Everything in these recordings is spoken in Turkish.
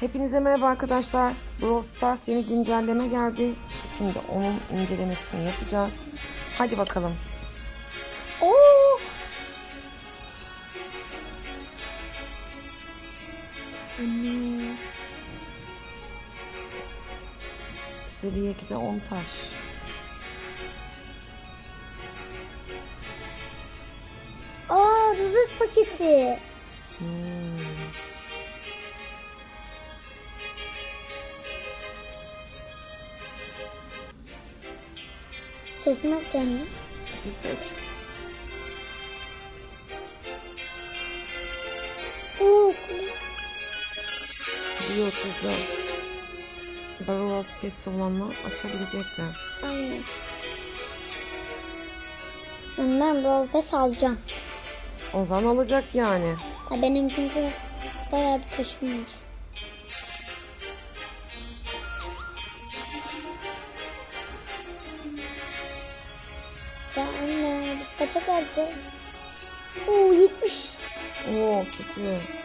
Hepinize merhaba arkadaşlar. Brawl Stars yeni güncelleme geldi. Şimdi onun incelemesini yapacağız. Hadi bakalım. Oo. Anne. Seviye 2'de 10 taş. Aa, rozet paketi. Sesini açacaksın mı? Sesi açık. Oo, kule. Seviye 30'da Barrel Pass olanlar açabilecekler. Aynen. Yani ben Brawl Pass alacağım. Ozan alacak yani. Ya benim çünkü bayağı bir taşım var. Kaça kalacağız? Oo 70. Oo kötü.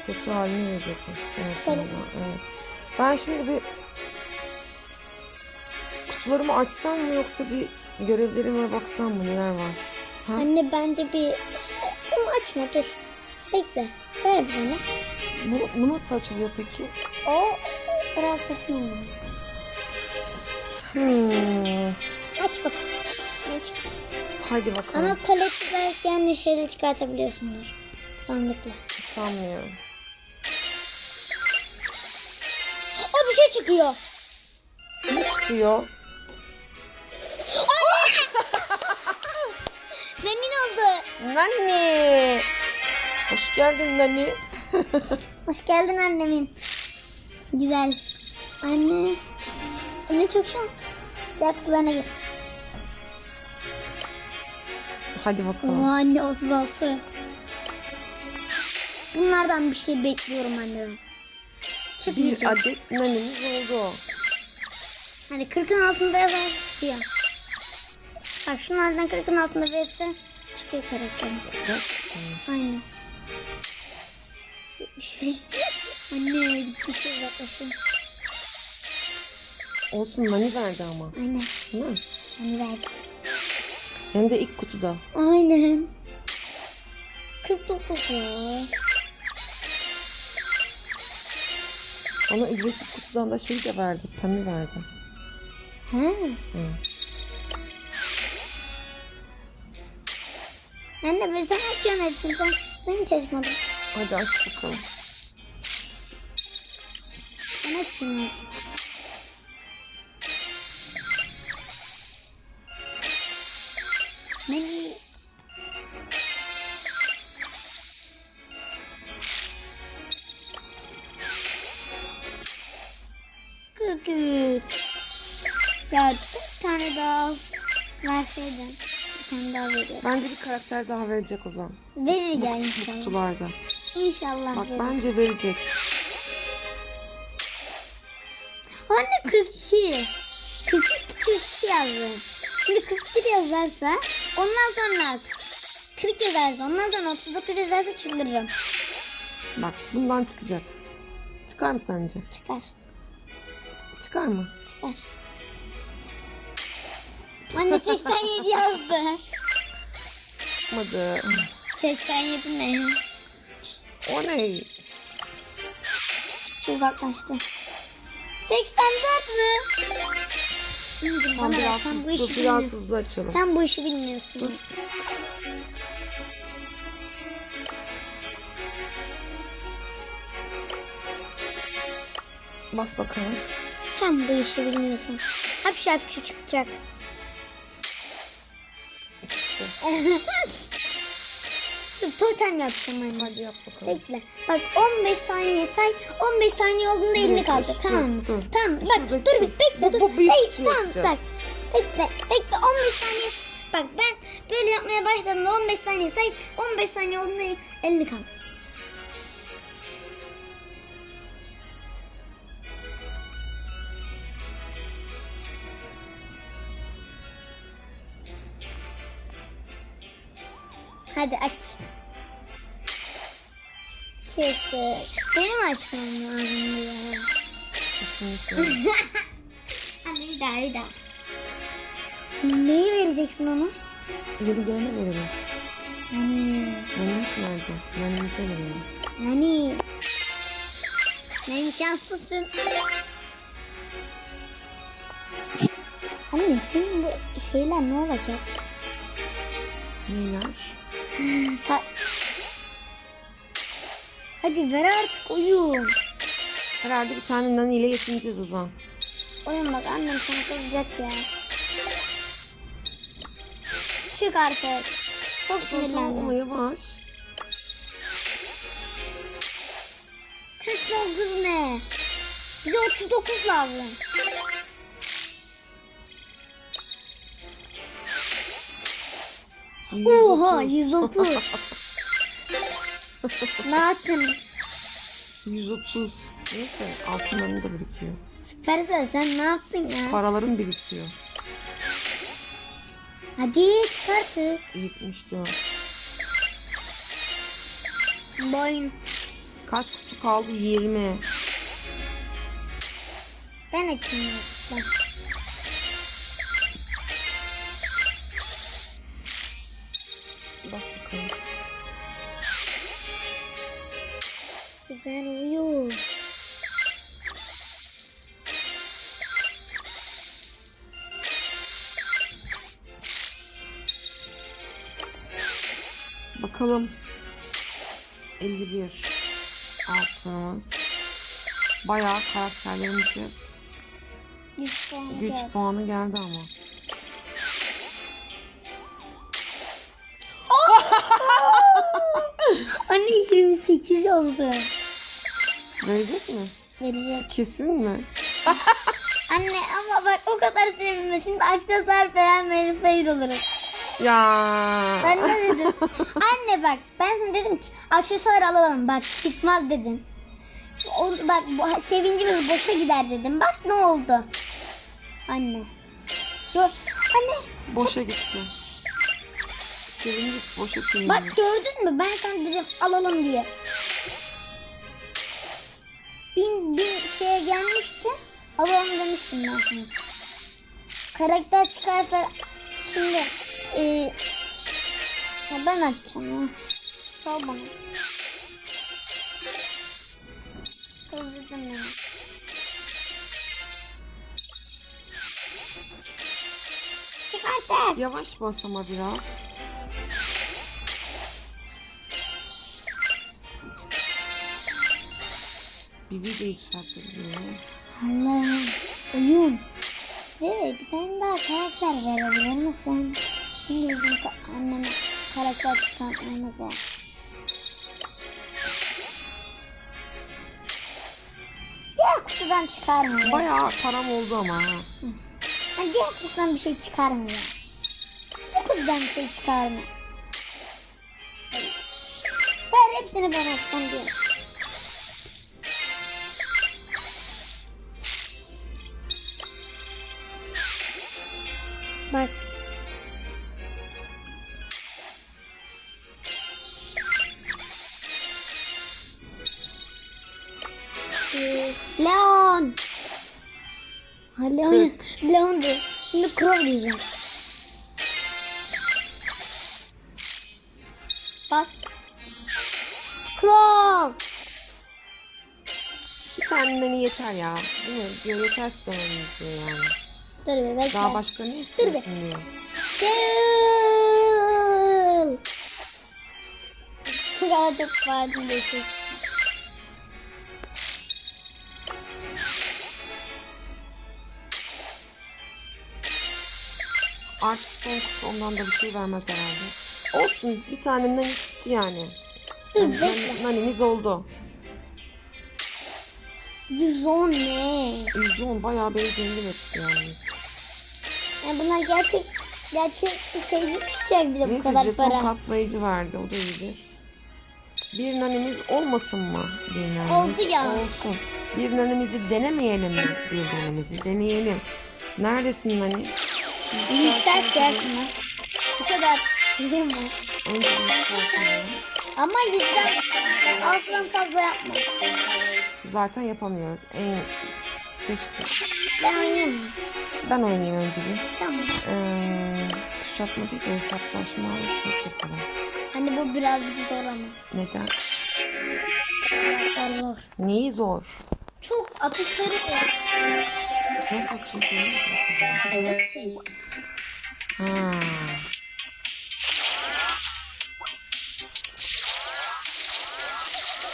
Kötü halini verecekmiş. Evet. Ben şimdi bir kutularımı açsam mı yoksa bir görevlerime baksam mı neler var? Ha? Anne bence bir onu açma dur. Bekle. Ver bunu. Bu, bu nasıl açılıyor peki? O Pass'ın olmalı. Hmm. Aç bakalım. Aç bakalım. Hadi bakalım. Ama paleti belki yani şeyde çıkartabiliyorsundur. Sandıkla. Sanmıyorum. O bir şey çıkıyor. Ne çıkıyor? Nenin oldu? Nani. Hoş geldin Nani. Hoş geldin annemin. Güzel. Anne. Anne çok şanslı. Diğer kutularına gir. Hadi bakalım. Oo anne 36. Bunlardan bir şey bekliyorum anne. Bir Çıkmayacak. adet nanimiz oldu. Hani 40'ın altında yazan çıkıyor. Bak şunlardan 40'ın altında verirse çıkıyor karakterimiz. Aynen. 75. Anne gittikçe uzaklaşıyor. Olsun nani verdi ama. Aynen. Değil mi? Verdi. Hem de ilk kutuda. Aynen. 49 ya. Ona ücretsiz kutudan da şey de verdi. Pemi verdi. He. Evet. Anne ben sen açıyorsun hepsini. Ben, ben hiç açmadım. Hadi aç bakalım. Ben açayım azıcık. Ben Kırk üç. Ya bir tane daha verseydin. Bir tane daha veriyor. Bence bir karakter daha verecek o zaman. Verir ya inşallah. kutularda. İnşallah Bak verir. bence verecek. Anne 42. 43 42 yazdı. Şimdi 41 yazarsa ondan sonra 40 yazarsa ondan sonra 39 yazarsa çıldırırım. Bak bundan çıkacak. Çıkar mı sence? Çıkar. Çıkar mı? Çıkar. Anne 87 yazdı. Çıkmadı. 87 ne? O ne? Şu uzaklaştı. 84 mü? Ümidi, Tam bana ver, biraz, sen bu hızlı, işi biraz bilmiyorsun. hızlı açalım. Sen bu işi bilmiyorsun. Bas bakalım. Sen bu işi bilmiyorsun. Hapşu hapşu çıkacak. Dur, Totem yapacağım anne. Hadi yap bakalım. Bekle. Bak 15 saniye say. 15 saniye olduğunda elini dur, kaldır. dur, Tamam mı? dur. Tamam. Bak dur, bir bekle dur. bu büyük kutuyu tamam açacağız. bak. Bekle. Bekle 15 saniye. Bak ben böyle yapmaya başladığımda 15 saniye say. 15 saniye olduğunda elini kaldır. Hadi aç. Çıktı. Benim açmam lazım ya. Kesinlikle. Anne bir daha bir daha. Neyi vereceksin? İleri gelene verelim. Nani. Nanimiz nerede? Nanimize verelim. Nani. Nani şanslısın. Anne senin bu şeyler ne olacak? Neyler? Hadi ver artık oyun. Herhalde bir tane nani ile yetineceğiz o zaman. Oyun bak annem sana kızacak ya. Çık artık. Çok Tamam ama sinirlendim. yavaş. 49 ne? Bize 39 lazım. Oha 130. ne yaptın? 130. Neyse altınlarım da birikiyor. Süpersel sen ne yaptın ya? Paralarım birikiyor. Hadi çık artık. 74. Boyun. Kaç kutu kaldı? 20. Ben açayım ben. Bak bakalım. Güzel uyuyor. Bakalım. 51. Altınımız. Bayağı karakterlerimizce Güç puanı güç geldi. puanı geldi ama. Anne 28 yazdı. Verecek mi? Verecek. Kesin mi? Anne ama bak o kadar sevinme. Şimdi aksesuar beğenmeyeli fail oluruz. Ya. Ben ne dedim? Anne bak ben sana dedim ki aksesuar alalım. Bak çıkmaz dedim. O, bak bu, sevincimiz boşa gider dedim. Bak ne oldu? Anne. Yo, anne Boşa gitti. Sevindik boşa sevindik. bak gördün mü? Ben sana dedim alalım diye. Bin bin şeye gelmişti. Alalım demiştim ben sana. Karakter çıkar. Şimdi e, ya ben açacağım ya. Sal bana. Kızdırdın beni. Çık artık. Yavaş bas ama biraz. Bibi de yükseltebiliyoruz. Allah'ım. Oyun. Bize bir tane daha karakter verebilir misin? Şimdi bizim ka- anneme karakter çıkartmamız lazım. Diğer kutudan çıkarmıyor. Bayağı param oldu ama ha. Yani diğer kutudan bir şey çıkarmıyor. Bu kutudan bir şey çıkarmıyor. Ver hepsini ben açsam diye. Bak. Ee, Leon. Ha Leon. Leon diyor. Şimdi Crow diyeceğim. Bas. Bir tane nani yeter ya. Değil mi? Yeter diyor yani. Dur bir bekle. Daha başka ne istiyorsun diyor. Gel. Daha çok desin. Artık son kutu ondan da bir şey vermez herhalde. Olsun bir tane nani çıktı yani. Dur Yani bekle. nan- nanimiz oldu. 110 ne? %10 bayağı beni zengin etti yani. Yani bunlar gerçek gerçek şeyli çıkacak bize bu Neyse kadar jeton para. katlayıcı verdi o da iyidir. Bir nanemiz olmasın mı? Bir nanemiz Oldu ya. Olsun. Bir nanemizi denemeyelim mi? Bir nanemizi deneyelim. Neredesin nani? Yükselt şunu. Bu kadar şeyim var. Önce bir. Ama cidden aslan fazla yapma. Zaten yapamıyoruz. En Seçtim. Ben oynayayım mı? Ben oynayayım önce bir. Tamam. Ee, kuşatma değil de hesaplaşma tek yapalım. Hani bu birazcık zor ama. Neden? Karakter zor. Neyi zor? Çok atışları zor. Nasıl atıyorsun? Ha.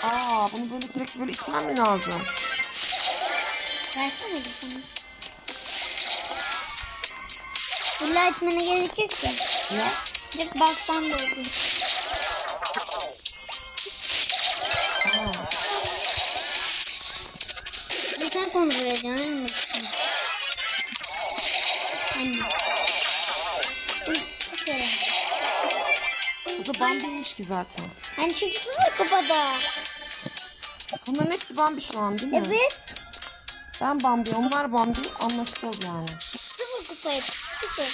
Aa, bunu böyle sürekli böyle itmem mi lazım? Versene bir sana. İlla etmene gerek yok ki. Ya. Direkt bassan da olur. Bir sen kontrol ediyorsun. Anne. Bu da Bambi'ymiş ki zaten. Hani çünkü sıfır kupada. Bunların hepsi Bambi şu an değil mi? Evet. Ben Bambi, onlar Bambi. Anlaşacağız yani. Sıfır kupa hep. Sıfır.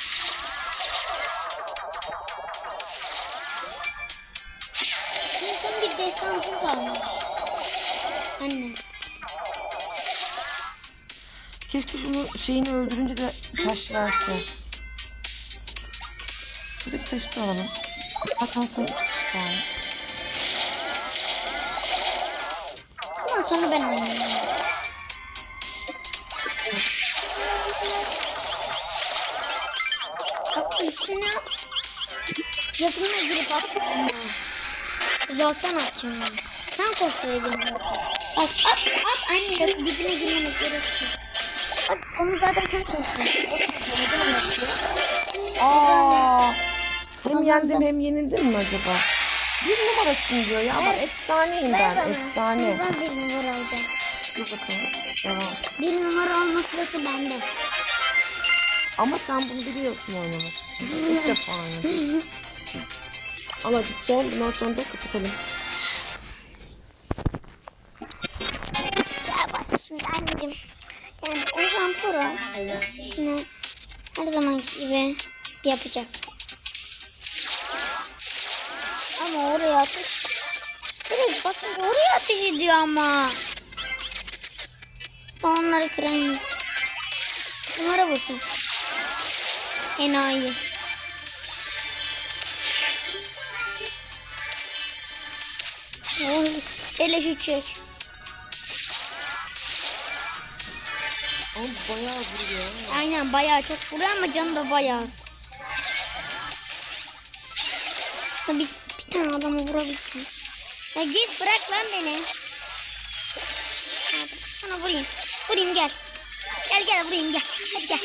Şimdi son bir destansın kalmış. Anne. Keşke şunu şeyini öldürünce de taş verse. Şuradaki taşı da alalım. Zaten son. Bundan sonra ben oynayayım. Yakınına girip at. Uzaktan atacağım ben. Sen kontrol ediyorsun. Bak at at anne. Dibine girmene gerek yok. Bak onu zaten sen kontrol. Aa, hem yendim hem yenildim mi acaba? Bir numarasın diyor ya. Ver. efsaneyim Ver ben. bana. Efsane. Ben bir numara alacağım. Dur bakalım. Devam. Bir numara olma sırası bende. Ama sen bunu biliyorsun oynamak. İlk defa oynadın. Al hadi son. Bundan sonra da kapatalım. Ya bak şimdi anneciğim. Yani Ozan Pro işini her zamanki gibi yapacak. Ama oraya atış. Direkt basınca oraya ateş ediyor ama. Onları kıran Bunlara basın. Enayi. Oy, hele şu çek. Ama bayağı vuruyor. Aynen bayağı çok vuruyor ama canı da bayağı az. Bir, bir tane adamı vurabilsin. Ya git bırak lan beni. Hadi sana vurayım. Vurayım gel. Gel gel vurayım gel. Hadi gel.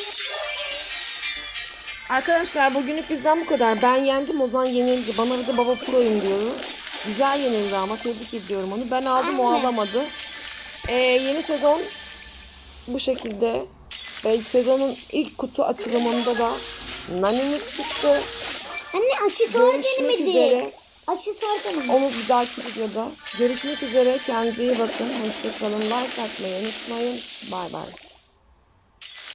Arkadaşlar bugünlük bizden bu kadar. Ben yendim Ozan yenildi. Bana bir de baba proyum diyoruz. Güzel yenildi ama tebrik ediyorum onu. Ben aldım o alamadı. Ee, yeni sezon bu şekilde. Ve sezonun ilk kutu açılımında da nanimiz çıktı. Anne aksesuar üzere. Aksesuar denemedi. Onu bir dahaki videoda. Görüşmek üzere. Kendinize iyi bakın. Hoşçakalın. Like atmayı unutmayın. Bay bay.